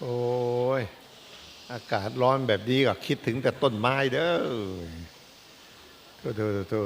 โอ้ย อากาศร้อนแบบนี้ก็คิดถึงแต่ต้นไม้เด้อโธ่โธ่โธ่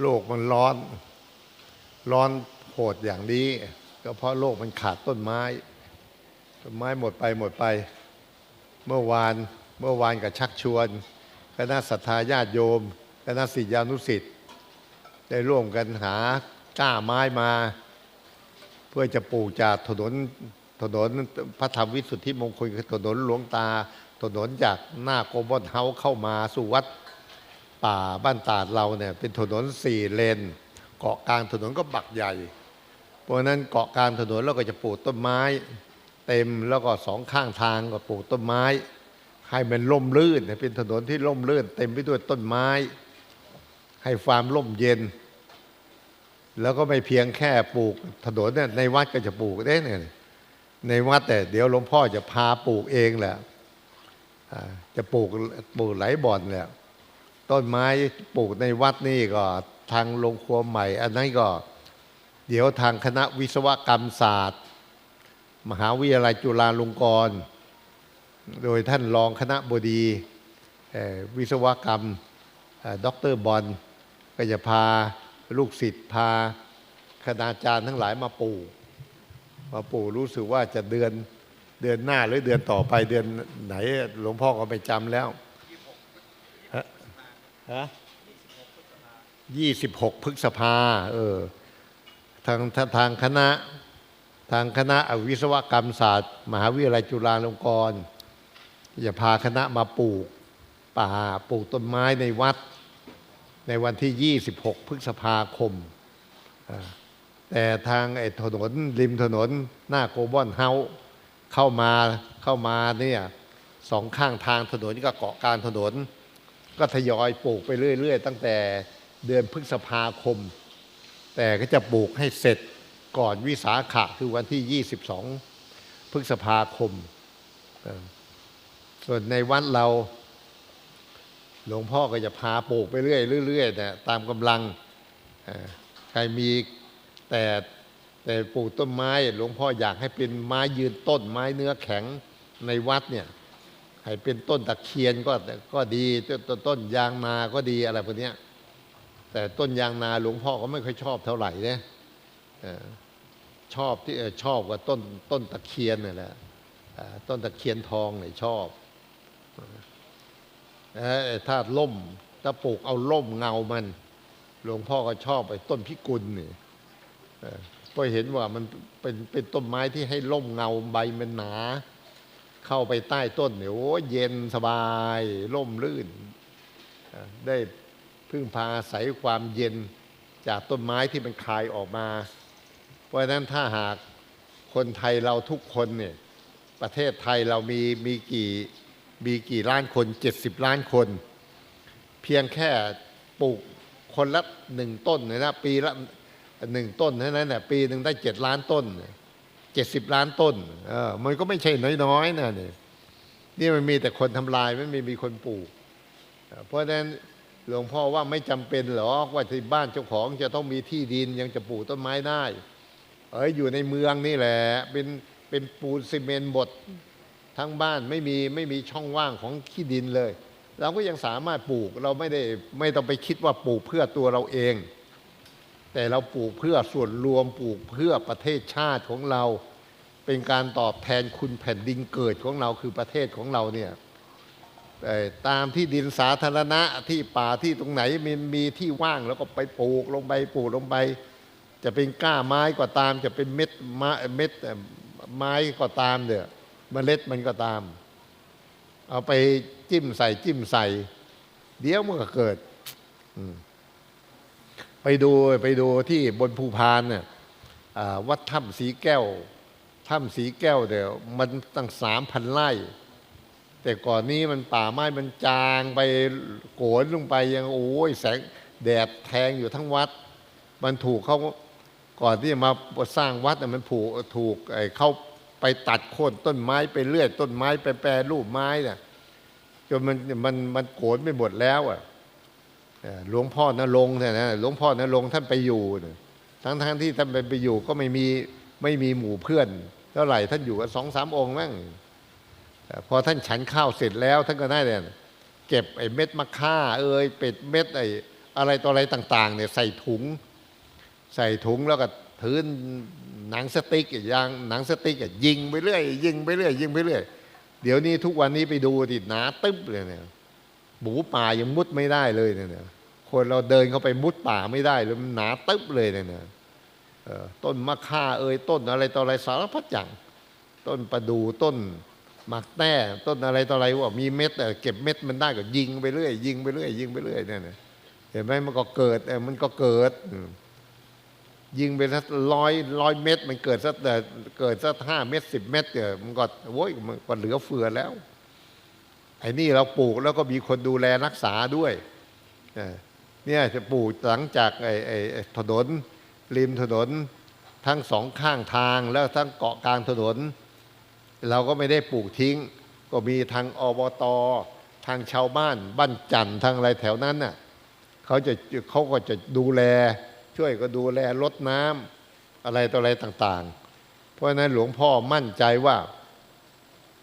โลกมันร้อน ร้อนโหดอย่างนี้ ก็เพราะโลกมันขาดต้นไม้ ต้นไม้หมดไปหมดไป เมื่อวานเมื่อวานกับชักชวนคณะศรัทธาญาติโยมคณะศิษยานุสิษย์ได้ร่วมกันหาก้าไม้มา เพื่อจะปลูกจากถนน ถนนพระธรรมวิสุทธิมงคลคือถนนหลวงตา ถนนจากหน้าโกบอลเฮาเข้ามาสู่วัดป่าบ้านตาดเราเนี่ยเป็นถนนสี่เลน เกาะกลางถนนก็บักใหญ่ เพราะนั้นเกาะกลางถนนเราก็จะปลูกต้นไม้ เต็มแล้วก็สองข้างทางก็ปลูกต้นไม้ ให้มันร่มรื่นเป็นถนนที่ร่มรื่น เต็มไปด้วยต้นไม้ ให้ความร่มเย็น แล้วก็ไม่เพียงแค่ปลูกถนนเนี่ยในวัดก็จะปลูกได้เนี่ย ในวัดแต่เดี๋ยวหลวงพ่อจะพาปลูกเองแหละจะปลูกปลูกหลายบ่อนแหละต้นไม้ปลูกในวัดนี่ก็ทางโรงครัวใหม่ อันนั้นก็ เดี๋ยวทางคณะวิศวกรรมศาสตร์ มหาวิทยาลัยจุฬาลงกรณ์โดยท่านรองคณะบดีวิศวกรรมด็อกเตอร์บอลก็จะพาลูกศิษย์พาคณาจารย์ทั้งหลายมาปลูก มาปลูกรู้สึกว่าจะเดือนเดือนหน้าหรือเดือนต่อไปเดือนไหน หลวงพ่อก็ไม่จำแล้วฮะฮะยี่สิบหกพฤษภาเออทางทางทางคณะทางคณะวิศวกรรมศาสตร์ มหาวิทยาลัยจุฬาลงกรณ์จะพาคณะมาปลูกป่าปลูกต้นไม้ในวัด ในวันที่ 26 พฤษภาคมอ่า แต่ทางไอ้ถนนริมถนนหน้าโกบอลเฮาเข้ามาเข้ามาเนี่ยสองข้างทางถนนก็เกาะกลางถนน ก็ทยอยปลูกไปเรื่อย ๆ ตั้งแต่เดือนพฤษภาคม แต่ก็จะปลูกให้เสร็จก่อนวิสาขะคือวันที่ 22 พฤษภาคม ส่วนในวัดเรา หลวงพ่อก็จะพาปลูกไปเรื่อยๆเรื่ยๆนะตามกำลังใครมี แต่แต่ปลูกต้นไม้หลวงพ่ออยากให้เป็นไม้ยืนต้น ไม้เนื้อแข็งในวัดเนี่ยให้เป็นต้นตะเคียนก็ก็ดีต้นต้นยางนาก็ดีอะไรพวกนี้แต่ต้นยางนาหลวงพ่อก็ไม่ค่อยชอบเท่าไหร่เนี่ยชอบที่ชอบกว่าต้นต้นตะเคียนนี่แหละต้นตะเคียนทองเนี่ยชอบถ้าล่มถ้าปลูกเอาล่มเงามัน หลวงพ่อก็ชอบไอ้ต้นพิกุลนี่เอ่อ เพราะเห็นว่ามันเป็นเป็นต้นไม้ที่ให้ล่มเงาใบมันหนา เข้าไปใต้ต้นเนี่ยโอ้เย็นสบายร่มรื่น ได้พึ่งพาอาศัยความเย็นจากต้นไม้ที่มันคลายออกมา เพราะฉะนั้นถ้าหากคนไทยเราทุกคนเนี่ยประเทศไทยเรามีมีกี่มีกี่ล้านคน70ล้านคน เพียงแค่ปลูกคนละหนึ่งต้นเนี่ยนะปีละ หนึ่งต้นเท่านั้นแหละปีหนึ่งได้เจ็ดล้านต้นเจ็ดสิบล้านต้นเออมันก็ไม่ใช่น้อยๆนะเนี่ยนี่มันมีแต่คนทำลายไม่มีมีคนปลูก เพราะฉะนั้นหลวงพ่อว่าไม่จำเป็นหรอกว่าที่บ้านเจ้าของจะต้องมีที่ดินยังจะปลูกต้นไม้ได้ เอออยู่ในเมืองนี่แหละ เป็นเป็นปูนซีเมนต์บดทั้งบ้านไม่มีไม่มีช่องว่างของที่ดินเลย เราก็ยังสามารถปลูกเราไม่ได้ไม่ต้องไปคิดว่าปลูกเพื่อตัวเราเอง แต่เราปลูกเพื่อส่วนรวมปลูกเพื่อประเทศชาติของเรา เป็นการตอบแทนคุณแผ่นดินเกิดของเราคือประเทศของเราเนี่ยตามที่ดินสาธารณะที่ป่าที่ตรงไหนมีมีที่ว่างแล้วก็ไปปลูกลงไปปลูกลงไป จะเป็นก้าไม้ก็ตาม จะเป็นเม็ดมเม็ดไม้ก็ตามเนี่ยเมล็ดมันก็ตาม เอาไปจิ้มใส่จิ้มใส่ เดี๋ยวมันก็เกิด อืม ไปดูไปดูที่บนภูพานเนี่ยวัดถ้ำสีแก้วถ้ำสีแก้วเดี๋ยวมันตั้งสามพันไร่ แต่ก่อนนี้มันป่าไม้มันจางไปโกนลงไปยังโอ้ยแสงแดดแทงอยู่ทั้งวัด มันถูกเขาก่อนที่จะมาสร้างวัดมันผูกถูกไอ้เขาไปตัดโค่นต้นไม้ไปเลื่อยต้นไม้ไปแปรรูปไม้เนี่ยจนมันมันมันโกนไปหมดแล้วอะ หลวงพ่อนรงค์เนี่ยนะหลวงพ่อนรงค์ท่านไปอยู่ ทั้งทั้งที่ท่านไปไปอยู่ก็ไม่มีไม่มีหมู่เพื่อนเท่าไหร่ท่านอยู่กันสองสามองค์มั้งพอท่านฉันข้าวเสร็จแล้ว ท่านก็ได้เนี่ยเก็บไอ้เม็ดมะค่า เอ้ยเป็ดเม็ดไอ้อะไรต่ออะไรต่าง ๆ เนี่ยใส่ถุง ใส่ถุงแล้วก็ถือหนังสติ๊กอย่างหนังสติ๊กยิงไปเรื่อยยิงไปเรื่อยยิงไปเรื่อยเดี๋ยวนี้ทุกวันนี้ไปดูติหนาตึ๊บเลยเนี่ย หมูป่ายังมุดไม่ได้เลยเนี่ยคนเราเดินเข้าไปมุดป่าไม่ได้เลยมันหนาตึ๊บเลยเนี่ยเออต้นมะค่าเอ่ยต้นอะไรต่ออะไรสารพัดอย่าง ต้นประดูต้นหมักแต้ต้นอะไรต่ออะไรว่ามีเม็ดแต่เก็บเม็ดมันได้ก็ยิงไปเรื่อยยิงไปเรื่อยยิงไปเรื่อยเนี่ยนะเห็นไหมมันก็เกิดมันก็เกิด ยิงไปสักร้อยร้อยเม็ดมันเกิดสักแต่เกิดสักห้าเม็ดสิบเม็ดเนี่ยมันก็โว้ยมันก็เหลือเฟือแล้ว ไอ้นี่เราปลูกแล้วก็มีคนดูแลรักษาด้วยเนี่ยจะปลูกหลังจากไอ้ไอ้ถนนริมถนนทั้งสองข้างทางแล้วทั้งเกาะกลางถนน เราก็ไม่ได้ปลูกทิ้ง ก็มีทางอบตทางชาวบ้านบ้านจันทร์ทางอะไรแถวนั้นน่ะเขาจะเขาก็จะดูแล ช่วยก็ดูแลรดน้ำอะไรต่ออะไรต่าง ๆ เพราะฉะนั้นหลวงพ่อมั่นใจว่า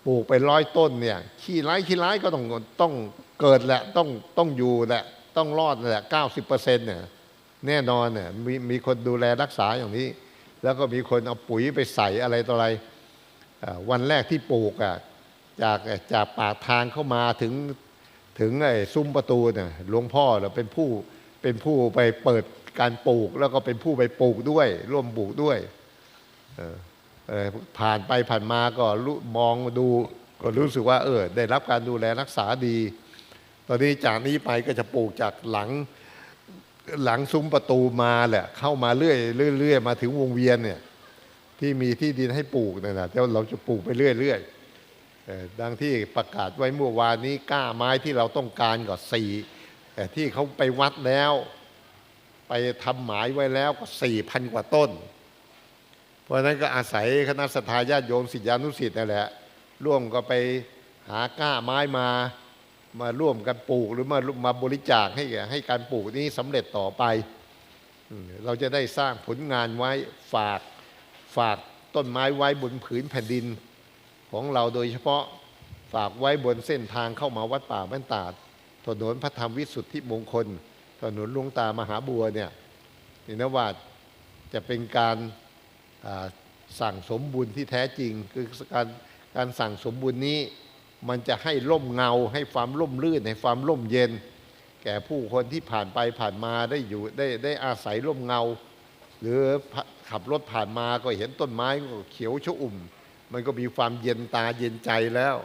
ปลูกไปร้อยต้นเนี่ยขี้ร้ายขี้ร้ายก็ต้องต้องเกิดแหละต้องต้องอยู่แหละต้องรอดแหละเก้าสิบเปอร์เซ็นต์เนี่ยแน่นอนเนี่ยมีมีคนดูแลรักษาอย่างนี้ แล้วก็มีคนเอาปุ๋ยไปใส่อะไรต่ออะไรวันแรกที่ปลูกอะจากจากปากทางเข้ามาถึงถึงไอ้ซุ้มประตูเนี่ยหลวงพ่อเราเป็นผู้เป็นผู้ไปเปิดการปลูก แล้วก็เป็นผู้ไปปลูกด้วย ร่วมปลูกด้วยเออ ผ่านไปผ่านมาก็มองดูก็รู้สึกว่าเออได้รับการดูแลรักษาดี ตอนนี้จากนี้ไปก็จะปลูกจากหลังหลังซุ้มประตูมาแหละเข้ามาเรื่อยเรื่อยมาถึงวงเวียนเนี่ยที่มีที่ดินให้ปลูกเนี่ยนะแต่เราจะปลูกไปเรื่อยๆเอ่อยดังที่ประกาศไว้เมื่อวานนี้ก้าไม้ที่เราต้องการก็สี่แต่ที่เขาไปวัดแล้ว ไปทำหมายไว้แล้วก็สี่พันกว่าต้น ราะนั้นก็อาศัยคณะสัตยาญาติโยมศิษยานุศิษย์นั่นแหละร่วมก็ไปหาก้าไม้มามาร่วมกันปลูกหรือมามาบริจาคให้แก่ให้การปลูกนี้สำเร็จต่อไป เราจะได้สร้างผลงานไว้ฝากฝากต้นไม้ไว้บนผืนแผ่นดินของเราโดยเฉพาะฝากไว้บนเส้นทางเข้ามาวัดป่าบ้านตาดถนนพระธรรมวิสุทธิมงคล ถนนลวงตามหาบัวเนี่ยนี่นว่าจะเป็นการ สั่งสมบุญที่แท้จริง คือการการสั่งสมบุญนี้ มันจะให้ร่มเงาให้ความร่มรื่นให้ความร่มเย็น แก่ผู้คนที่ผ่านไปผ่านมาได้อยู่ได้ได้อาศัยร่มเงา หรือขับรถผ่านมาก็เห็นต้นไม้ก็เขียวชอุ่ม มันก็มีความเย็นตาเย็นใจแล้ว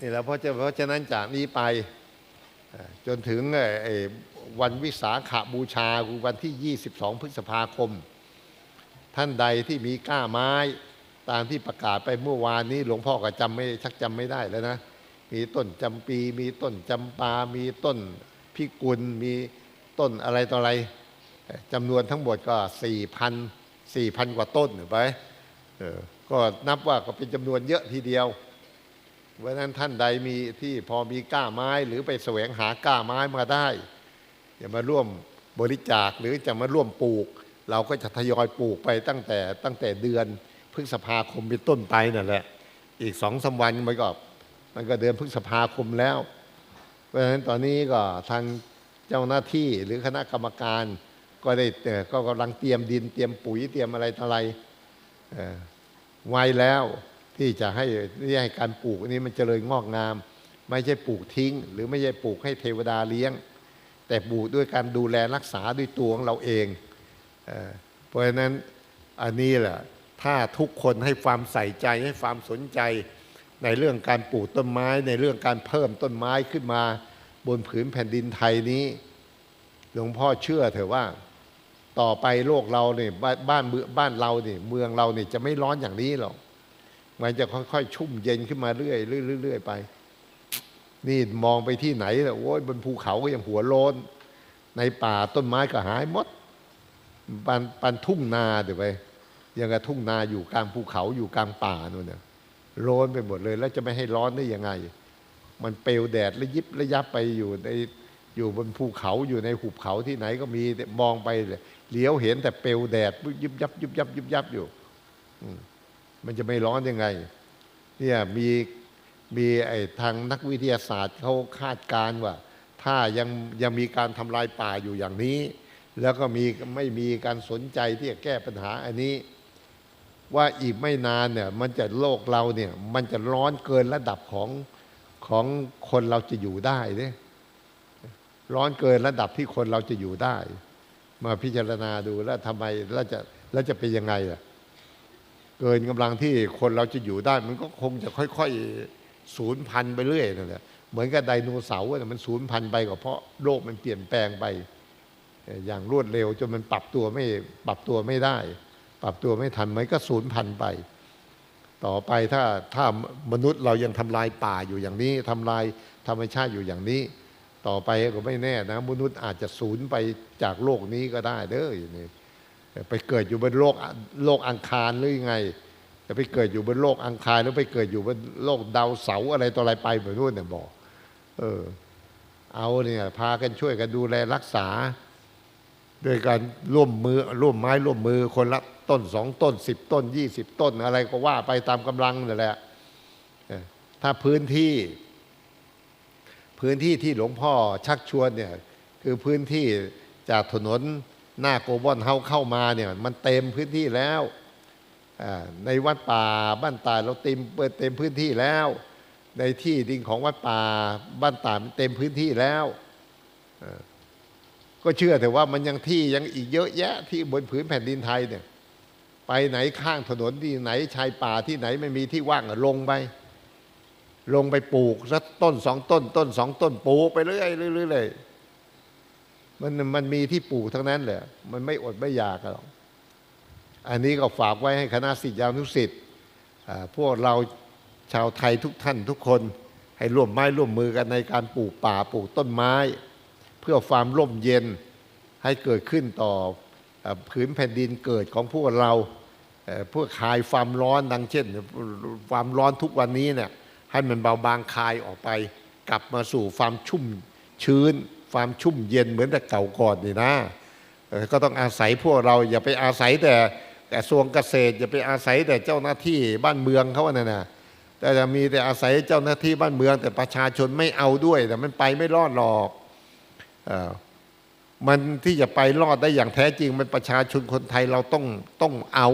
นี่แหละเพราะเพราะฉะนั้นจากนี้ไปจนถึงไอ้ วันวิสาขาบูชาคือวันที่ 22 พฤษภาคม ท่านใดที่มีก้าไม้ตามที่ประกาศไปเมื่อวานนี้หลวงพ่อก็จำไม่ชักจำไม่ได้แล้วนะ มีต้นจำปี มีต้นจำปา มีต้นพิกุล มีต้นอะไรต่ออะไรจำนวนทั้งหมดก็ 4,000 4,000 กว่าต้นไปออก็นับว่าก็เป็นจำนวนเยอะทีเดียวเพราะฉะนั้นท่านใดมีที่พอมีก้าไม้หรือไปแสวงหาก้าไม้มาได้ จะมาร่วมบริจาคหรือจะมาร่วมปลูก เราก็จะทยอยปลูกไปตั้งแต่ตั้งแต่เดือนพฤษภาคมเป็นต้นไปนั่นแหละ อีกสองสามวันมันก็มันก็เดือนพฤษภาคมแล้ว เพราะฉะนั้นตอนนี้ก็ทางเจ้าหน้าที่หรือคณะกรรมการก็ได้ก็กำลังเตรียมดินเตรียมปุ๋ยเตรียมอะไรต่อะไรไว้แล้วที่จะให้ที่ให้การปลูกนนี้มันเจริญงอกงาม ไม่ใช่ปลูกทิ้ง หรือไม่ใช่ปลูกให้เทวดาเลี้ยง แต่ปลูกด้วยการดูแลรักษาด้วยตัวของเราเองเอเพราะฉะนั้นอันนี้แหละถ้าทุกคนให้ความใส่ใจให้ความสนใจในเรื่องการปลูกต้นไม้ ในเรื่องการเพิ่มต้นไม้ขึ้นมาบนผืนแผ่นดินไทยนี้ หลวงพ่อเชื่อเถอะว่าต่อไปโลกเราเนี่ยบ้านเมืองบ้านเราเนี่ยเมืองเราเนี่ยจะไม่ร้อนอย่างนี้หรอก มันจะค่อยๆ ชุ่มเย็นขึ้นมาเรื่อยเรื่อยเรื่อยไป นี่มองไปที่ไหนแล้วโอ้ยบนภูเขาก็ยังหัวโลน ในป่าต้นไม้ก็หายหมดปันปันทุ่งนาเดี๋ยวไปยังกับทุ่งนาอยู่กลางภูเขาอยู่กลางป่านู่นเนี่ยโลนไปหมดเลย แล้วจะไม่ให้ร้อนได้ยังไง มันเปลวแดดระยิบระยับไปอยู่ในอยู่บนภูเขาอยู่ในหุบเขาที่ไหนก็มีมองไปเลยเลี้ยวเห็นแต่เปลวแดดยุบยับยุบยับยุบยับอยู่มันจะไม่ร้อนยังไง เนี่ยมี มีไอ้ทางนักวิทยาศาสตร์เขาคาดการณ์ว่า ถ้ายังยังมีการทำลายป่าอยู่อย่างนี้ แล้วก็มีไม่มีการสนใจที่จะแก้ปัญหาอันนี้ ว่าอีกไม่นานเนี่ยมันจะโลกเราเนี่ยมันจะร้อนเกินระดับของของคนเราจะอยู่ได้เนี่ยร้อนเกินระดับที่คนเราจะอยู่ได้ มาพิจารณาดูแล้วทำไมแล้วจะแล้วจะเป็นยังไงล่ะเกินกำลังที่คนเราจะอยู่ได้ มันก็คงจะค่อย ๆ สูญพันไปเรื่อยนั่นแหละเหมือนกับไดโนเสาร์น่ะมันสูญพันไปก็เพราะโลกมันเปลี่ยนแปลงไป อย่างรวดเร็วจนมันปรับตัวไม่ปรับตัวไม่ได้ ปรับตัวไม่ทันมันก็สูญพันไป ต่อไปถ้าถ้ามนุษย์เรายังทำลายป่าอยู่อย่างนี้ทำลายธรรมชาติอยู่อย่างนี้ ต่อไปก็ไม่แน่นะ มนุษย์อาจจะสูญไปจากโลกนี้ก็ได้เด้ออย่างนี้ไปเกิดอยู่บนโลกโลกอังคารหรือยังไง จะไปเกิดอยู่บนโลกอังคารหรือไปเกิดอยู่บนโลกดาวเสาอะไรต่ออะไรไปแบบนู้นเนี่ยบอก เออ เอาเนี่ยพากันช่วยกันดูแลรักษาด้วยการร่วมมือร่วมไม้ร่วมมือคนละต้นสองต้นสิบต้นยี่สิบต้นอะไรก็ว่าไปตามกำลังนั่นแหละถ้าพื้นที่ พื้นที่ที่หลวงพ่อชักชวนเนี่ยคือพื้นที่จากถนนหน้าโกบอนเฮาเข้ามาเนี่ยมันเต็มพื้นที่แล้ว ในวัดป่าบ้านตาเราเต็มเปิดเต็มพื้นที่แล้ว ในที่ดินของวัดป่าบ้านตาดมันเต็มพื้นที่แล้ว ก็เชื่อแต่ว่ามันยังที่ยังอีกเยอะแยะที่บนผืนแผ่นดินไทยเนี่ยไปไหนข้างถนนที่ไหนชายป่าที่ไหนไม่มีที่ว่างอะลงไป ลงไปปลูกสักต้นสองต้น ต้นสองต้นปลูกไปเรื่อยเรื่อยเลยมันมันมีที่ปลูกทั้งนั้นแหละมันไม่อดไม่อยากหรอก อันนี้ก็ฝากไว้ให้คณะสิทธิยานุสิทธิ์พวกเราชาวไทยทุกท่านทุกคนให้ร่วมไม้ร่วมมือกันในการปลูกป่าปลูกต้นไม้ เพื่อความร่มเย็นให้เกิดขึ้นต่ออ่อผืนแผ่นดินเกิดของพวกเราเพื่อคลายความร้อนดังเช่น ความร้อนทุกวันนี้เนี่ยให้มันเบาบางคลายออกไป กลับมาสู่ความชุ่มชื้น ความชุ่มเย็นเหมือนแต่เก่าก่อนนี่นะก็ต้องอาศัยพวกเราอย่าไปอาศัยแต่ กระทรวงเกษตรอย่าไปอาศัยแต่เจ้าหน้าที่บ้านเมืองเขาน่ะนะแต่จะมีแต่อาศัยเจ้าหน้าที่บ้านเมือง แต่ประชาชนไม่เอาด้วย แต่มันไปไม่รอดหรอกอมันที่จะไปรอดได้อย่างแท้จริง มันประชาชนคนไทยเราต้องต้องเอา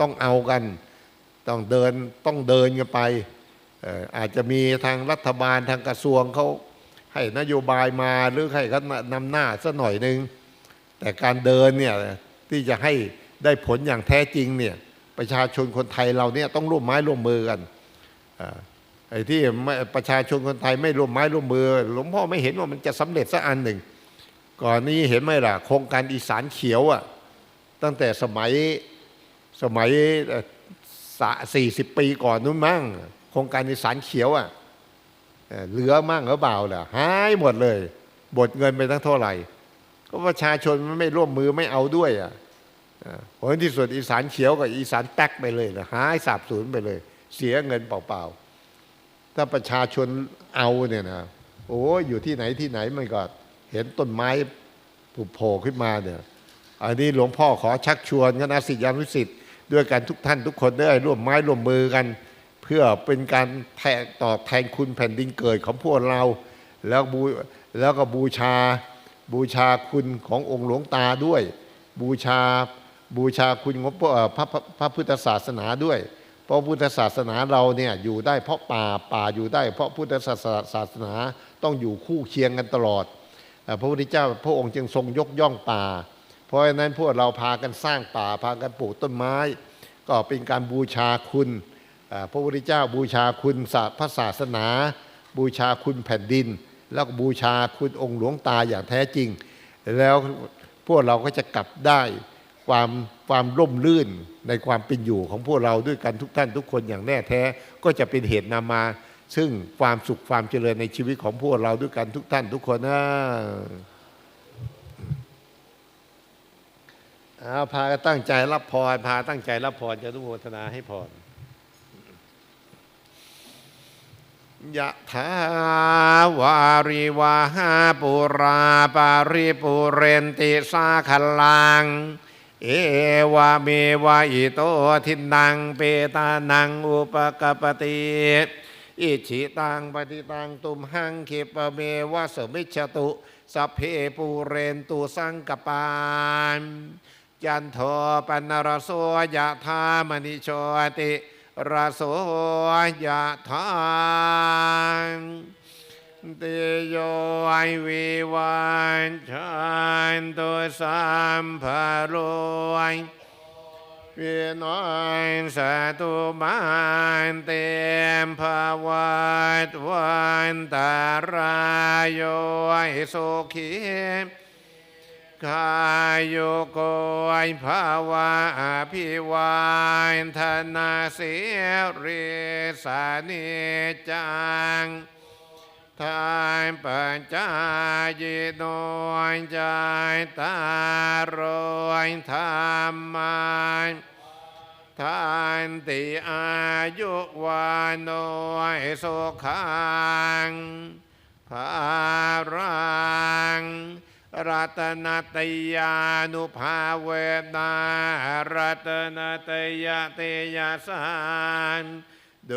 ต้องเอากัน ต้องเดินต้องเดินกันไปเอ่ออาจจะมีทางรัฐบาลทางกระทรวงเขาให้นโยบายมาหรือให้เขานำหน้าสักหน่อยหนึ่งแต่การเดินเนี่ยที่จะให้ ได้ผลอย่างแท้จริงเนี่ยประชาชนคนไทยเราเนี่ยต้องร่วมไม้ร่วมมือกันไอ้ที่ประชาชนคนไทยไม่ร่วมไม้ร่วมมือหลวงพ่อไม่เห็นว่ามันจะสำเร็จสักอันหนึ่ง ก่อนนี้เห็นไหมล่ะโครงการอีสานเขียวอะตั้งแต่สมัยสมัยสี่สิบปีก่อนนู้นมั้งโครงการอีสานเขียวอะเอ่อเหลือมั่งหรือเปล่าล่ะหายหมดเลยบดเงินไปตั้งเท่าไหร่ ก็ประชาชนมันไม่ร่วมมือไม่เอาด้วยอะเอ่อ ผลที่สุดอีสานเขียวกับอีสานแป๊กไปเลยนะหายสาบสูญไปเลย เสียเงินเปล่าๆ ถ้าประชาชนเอาเนี่ยนะโอ้ยอยู่ที่ไหนที่ไหนมันก็เห็นต้นไม้ผุโผล่ขึ้นมาเนี่ยอันนี้หลวงพ่อขอชักชวนคณะสิทธิานุสิทธิ์ด้วยกันทุกท่านทุกคนได้ร่วมไม้ร่วมมือกัน เพื่อเป็นการแทนตอบแทนคุณแผ่นดินเกิดของพวกเรา แล้วบูแล้วก็บูชาบูชาคุณขององค์หลวงตาด้วย บูชา บูชาคุณงพระเอ่อพระพระพระพุทธศาสนาด้วย เพราะพุทธศาสนาเราเนี่ยอยู่ได้เพราะป่าป่าอยู่ได้ เพราะพุทธศาสศาสนาต้องอยู่คู่เคียงกันตลอด พระพุทธเจ้าพระองค์จึงทรงยกย่องป่า เพราะฉะนั้นพวกเราพากันสร้างป่าพากันปลูกต้นไม้ ก็เป็นการบูชาคุณพระพุทธเจ้าบูชาคุณศาสพระศาสนา บูชาคุณแผ่นดิน แล้วบูชาคุณองค์หลวงตาอย่างแท้จริง แล้วพวกเราก็จะกลับได้ ความความร่มรื่นในความเป็นอยู่ของพวกเราด้วยกันทุกท่านทุกคนอย่างแน่แท้ ก็จะเป็นเหตุนำมา ซึ่งความสุขความเจริญในชีวิตของพวกเราด้วยกันทุกท่านทุกคนนะเอาพาตั้งใจรับพรพาตั้งใจรับพรจะอนุโมทนาให้พรยะถาวาริวาหาปุราปาริปุเรนติสาขลัง เอวาเมวะอิโตทินังเปตานังอุปกปปติอิชิตังปฏิตังตุมหังคิปเมวะสมิจฉตุสัพเพปูเรนตุสังกปานจันโทปนรโสยะธามณิโชติรโสยะธา ติโยไอวิวันชันตุสัมภโรยวินอยสตุมันเตมภาวัตวันตารายโยยสุขีกายโยโกยภาวะอภิวานธนาเสรีสานิจัง ทานปัญจายโนยใจตารอยธรรมันทานติอายุวานโนยสุขังภารังรัตนตยานุภาเวนารัตนตยเตยสาน โด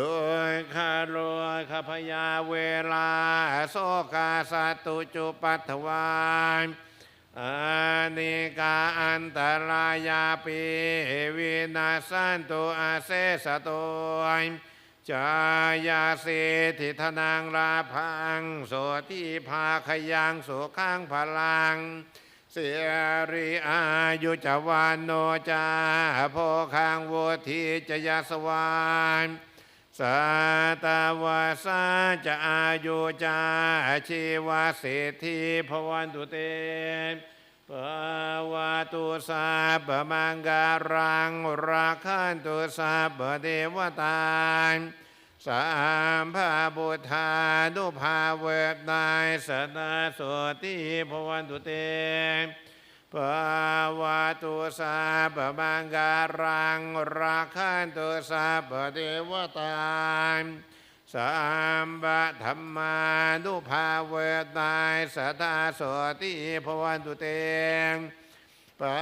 ยคารวยขพยาเวลา โสกาสตุจุปัตถวานอานิกาอันตรายาปีวินาสันตุอาเซสตุจายาสิทธิธนังลาพังโสทิภาขยังสุขังพลัง เสียริอายุจวานโนจาโพคังวุธิจยสวาน สัตวาสาจะอายุจาชีวาเศรษฐีพวันตุเตปวาตุสาปมังการังราคันตุสาปเทวตาสามพระบุทธานุภาเวทนายสนาโสติพวันตุเต ปวาตุสาปมังการังราคันตุสาปเทวตาสามบะธรรมานุภาเวทนายสตาสติพวันตุเตปา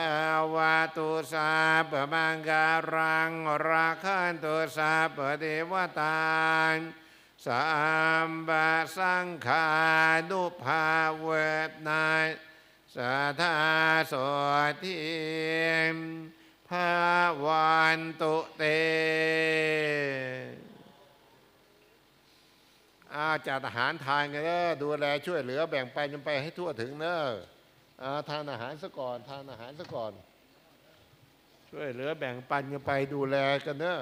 วาตุสาปมังการังราคันตุสาปเทวตาสามบะสังขานุภาเวทนาย สัทธาโสทิมภาวันตุเตอาจัดอาหารทานกันเนอะดูแลช่วยเหลือแบ่งปันกันไปให้ทั่วถึงเนอะอาทานอาหารซะก่อนทานอาหารซะก่อน ช่วยเหลือแบ่งปันกันไปดูแลกันเนอะ